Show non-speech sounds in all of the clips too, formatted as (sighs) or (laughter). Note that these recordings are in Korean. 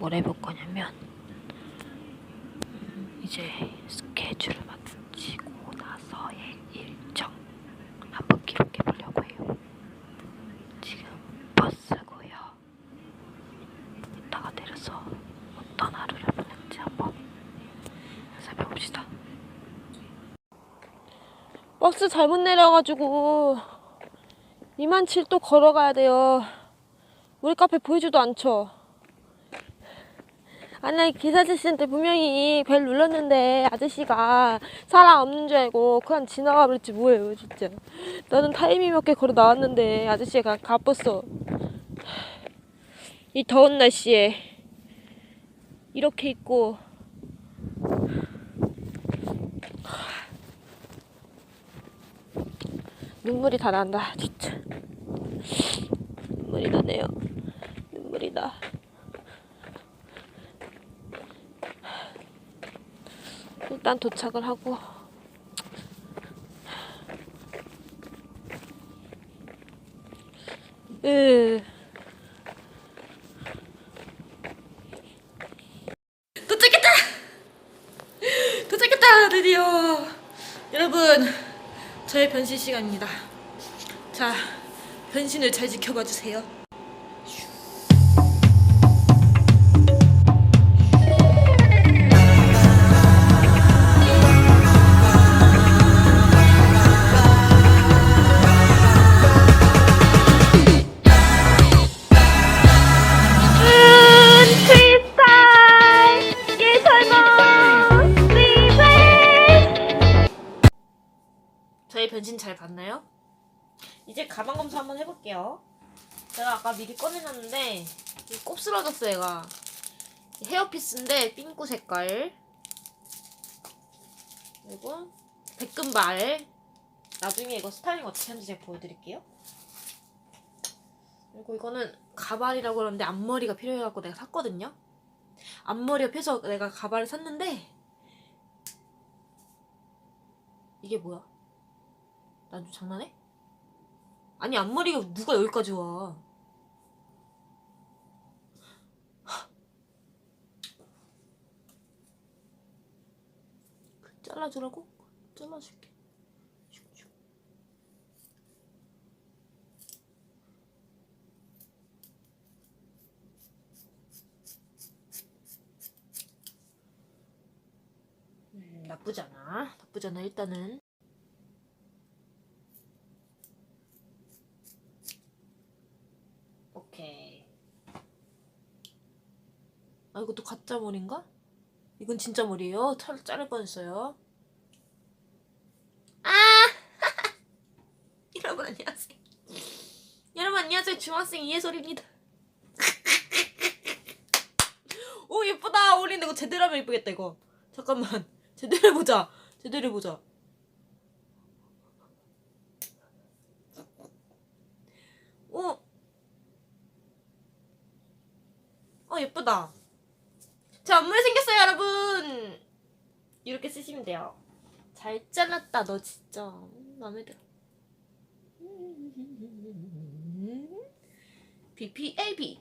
뭘 해볼 거냐면 음, 이제 스케줄을 마치고 나서의 일정 한번 기록해 보려고 해요. 지금 버스고요. 이따가 내려서 어떤 하루를 보낼지 한번 살펴봅시다. 버스 잘못 내려가지고 2만 7도 걸어가야 돼요. 우리 카페 보이지도 않죠? 아니 기사 아저씨한테 분명히 벨 눌렀는데 아저씨가 사람 없는 줄 알고 그냥 지나가 버렸지. 뭐예요 진짜. 나는 타이밍 맞게 걸어 나왔는데 아저씨가 가뻤어. (sighs) 이 더운 날씨에 이렇게 입고. (sighs) 눈물이 다 난다. 진짜. (sighs) 눈물이 나네요. 눈물이 나 일단 도착을 하고. 으 도착했다! 도착했다 드디어. 여러분 저의 변신 시간입니다. 자 변신을 잘 지켜봐 주세요 이제 가방 검사 한번 해볼게요. 제가 아까 미리 꺼내놨는데 이 곱슬어졌어 얘가 헤어피스인데 핑크 색깔 그리고 백금발 나중에 이거 스타일링 어떻게 하는지 제가 보여드릴게요. 그리고 이거는 가발이라고 그러는데 앞머리가 필요해갖고 내가 샀거든요. 앞머리가 펴서 내가 가발을 샀는데 이게 뭐야? 난좀 장난해? 아니 앞머리가 누가 여기까지 와? 잘라주라고? 잘라줄게. 음. 나쁘지 않아 일단은. 오케이. 아 이것도 가짜 머리인가? 이건 진짜 머리예요. 털 자를 뻔했어요. 아! (laughs) 여러분 안녕하세요. 여러분 안녕하세요. 중학생 이해솔입니다. (laughs) 오 예쁘다. 어울린다. 이거 제대로 하면 예쁘겠다 이거. 잠깐만. 제대로 해보자. 제대로 해보자. 오. 어 예쁘다. 제 앞머리 생겼어요 여러분. 이렇게 쓰시면 돼요. 잘 잘랐다 너 진짜 마음에 들어. BPAB.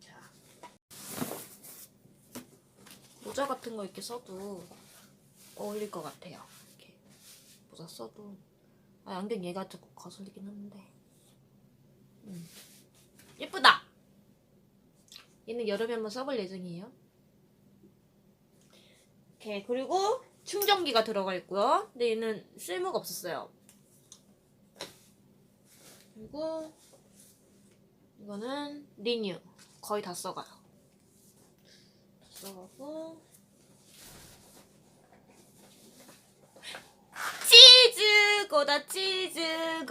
자. 모자 같은 거 이렇게 써도 어울릴 것 같아요. 이렇게 모자 써도 아 안경 얘가 조금 거슬리긴 한데. 음. 예쁘다! 얘는 여름에 한번 써볼 예정이에요. 이렇게 그리고 충전기가 들어가 있고요. 근데 얘는 쓸모가 없었어요. 그리고 이거는 리뉴. 거의 다 써가요. 다 써가고 치즈 거다 치즈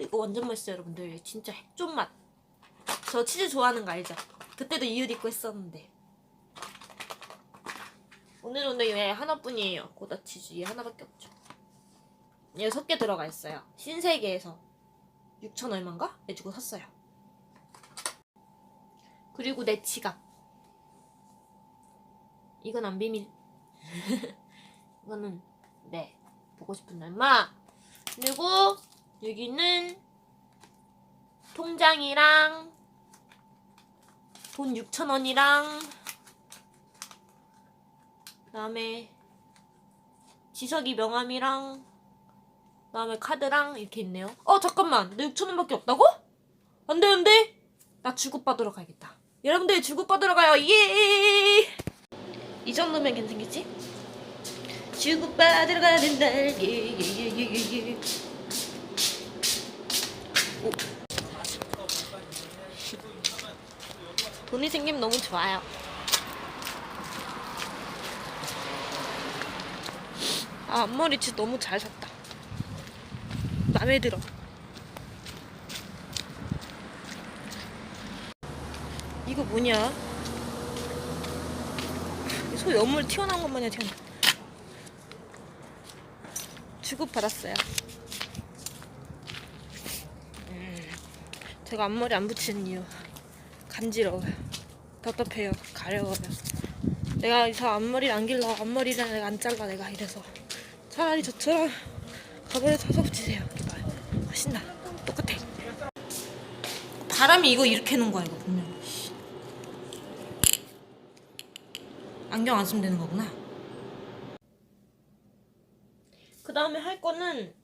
이거 완전 맛있어요 여러분들. 진짜 핵존 맛. 저 치즈 좋아하는 거 알죠? 그때도 이웃 입고 했었는데. 오늘은 왜 하나뿐이에요. 고다 치즈. 얘 하나밖에 없죠. 여섯 개 들어가 있어요. 신세계에서 6천 얼마인가? 내주고 샀어요. 그리고 내 지갑. 이건 안 비밀 (laughs) 이거는 네 보고 싶은 날마 그리고 여기는 통장이랑 돈 6천원이랑 그 다음에 지석이 명함이랑 그 다음에 카드랑 이렇게 있네요 어 잠깐만 내 6천원밖에 없다고? 안 되는데? 나 주급받으러 가야겠다. 여러분들 주급받으러 가요. 예! 이 정도면 괜찮겠지? 주급받으러 가는 날. 예. 돈이 생기면 너무 좋아요. 아, 앞머리 진짜 너무 잘 샀다. 마음에 들어. 이거 뭐냐? 소 연물 튀어나온 것 마냥 튀어나. 주급 받았어요. 음, 제가 앞머리 안 붙이는 이유 간지러워요. 답답해요. 가려워요. 내가 이사 앞머리를 안 길러 앞머리를 내가 안 잘라 내가 이래서 차라리 저처럼 가발을 사서 붙이세요. 이렇게 말. 훨씬 나. 똑같아. 바람이 이거 이렇게 해놓은 거야 이거 분명. 안경 안 쓰면 되는 거구나. 그 다음에 할 거는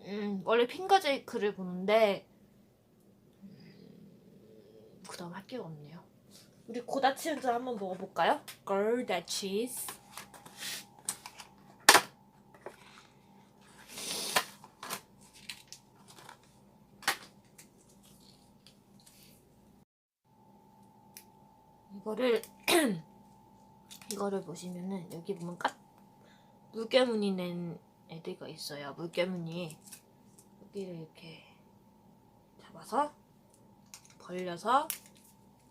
음, 원래 핑거제이크를 보는데 음, 그 다음 할 게 없네요. 우리 고다 치즈 한번 먹어볼까요? 골다치즈. 이거를 (clears throat) 이거를 보시면은 여기 보면 까 물개무늬 낸 애들가 있어요. 물개무늬 여기를 이렇게 잡아서 벌려서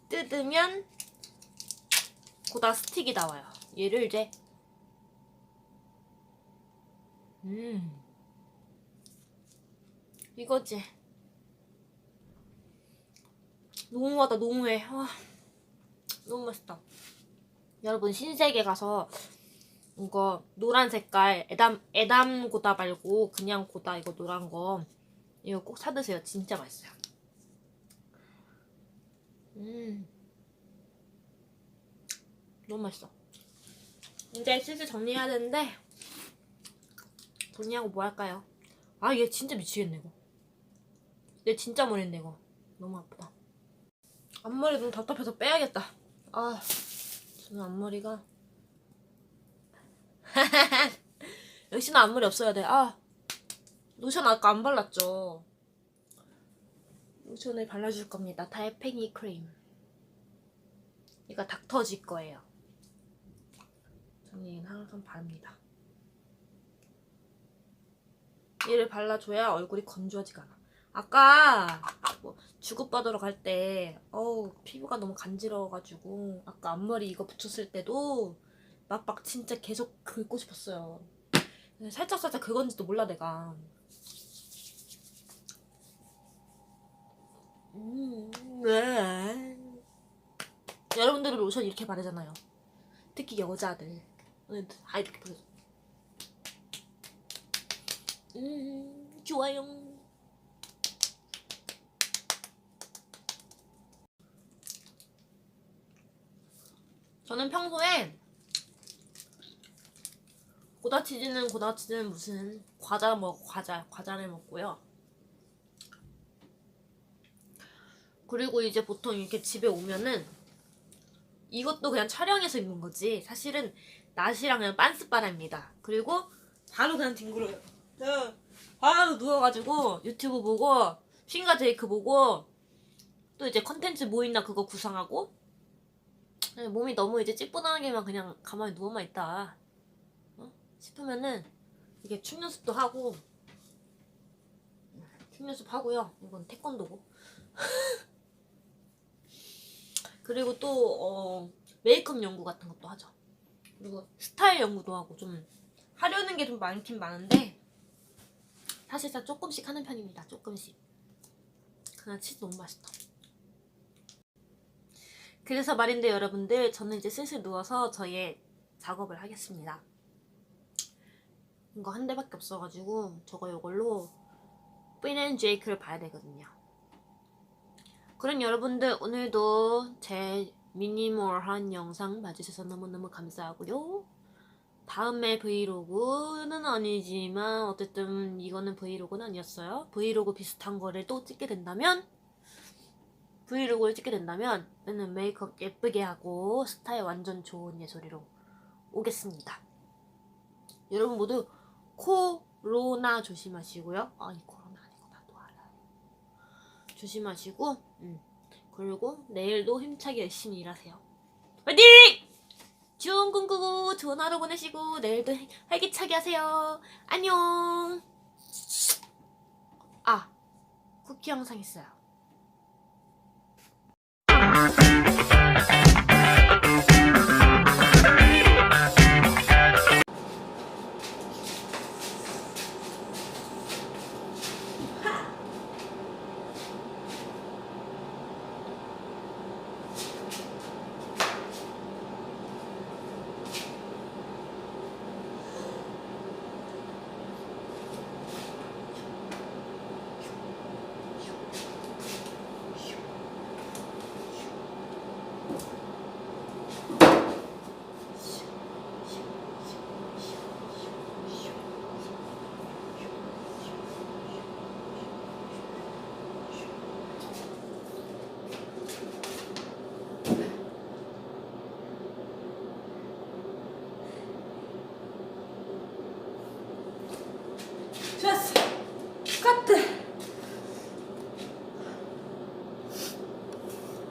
뜯으면 고다 스틱이 나와요. 얘를 이제 음 이거지. 너무하다 너무해. 아, 너무 맛있다. 여러분 신세계 가서 이거 노란 색깔 에담 에담 고다 말고 그냥 고다 이거 노란 거 이거 꼭 사드세요. 진짜 맛있어요. 음 너무 맛있어. 이제 슬슬 정리해야 되는데 정리하고 뭐 할까요? 아 얘 진짜 미치겠네 이거. 얘 진짜 머리인데 이거 너무 아프다. 앞머리 너무 답답해서 빼야겠다. 아. 저는 앞머리가 (laughs) 역시나 앞머리 없어야 돼. 아 로션 아까 안 발랐죠. 로션을 발라줄 겁니다. 달팽이 크림. 이거 닥터지 거예요. 저는 항상 바릅니다. 얘를 발라줘야 얼굴이 건조하지가 않아. 아까 뭐 주급받으러 갈 때 어우 피부가 너무 간지러워가지고 아까 앞머리 이거 붙였을 때도 막막 진짜 계속 긁고 싶었어요. 살짝 살짝 그건지도 몰라 내가. 음, 네. 여러분들은 로션 이렇게 바르잖아요. 특히 여자들. 다 이렇게 바르죠. 음, 좋아요. 저는 평소에 고다치즈는 고다치즈는 무슨 과자 먹 과자 과자를 먹고요. 그리고 이제 보통 이렇게 집에 오면은 이것도 그냥 촬영해서 입는 거지. 사실은 낮이랑 그냥 빤스빠랍니다. 그리고 바로 그냥 뒹굴어요. 네. 바로 누워가지고 유튜브 보고 핑가 제이크 보고 또 이제 컨텐츠 뭐 있나 그거 구상하고 네, 몸이 너무 이제 찌뿌둥하게만 그냥 가만히 누워만 있다 어? 싶으면은 이게 춤 연습도 하고 춤 연습 하고요. 이건 태권도고. (laughs) 그리고 또 어, 메이크업 연구 같은 것도 하죠. 그리고 스타일 연구도 하고 좀 하려는 게 좀 많긴 많은데 사실상 조금씩 하는 편입니다. 조금씩. 그냥 치즈 너무 맛있다. 그래서 말인데 여러분들 저는 이제 슬슬 누워서 저의 작업을 하겠습니다. 이거 한 대밖에 없어가지고 저거 이걸로 핀앤 제이크를 봐야 되거든요. 그럼 여러분들 오늘도 제 미니멀한 영상 봐주셔서 너무너무 감사하고요. 다음에 브이로그는 아니지만 어쨌든 이거는 브이로그는 아니었어요. 브이로그 비슷한 거를 또 찍게 된다면 브이로그를 찍게 된다면 저는 메이크업 예쁘게 하고 스타일 완전 좋은 예소리로 오겠습니다. 여러분 모두 코로나 조심하시고요. 아니 코로나 아니고 나도 알아요. 조심하시고 음. 그리고 내일도 힘차게 열심히 일하세요. 화이팅! 좋은 꿈 꾸고 좋은 하루 보내시고 내일도 활기차게 하세요. 안녕. 아 쿠키 영상 있어요.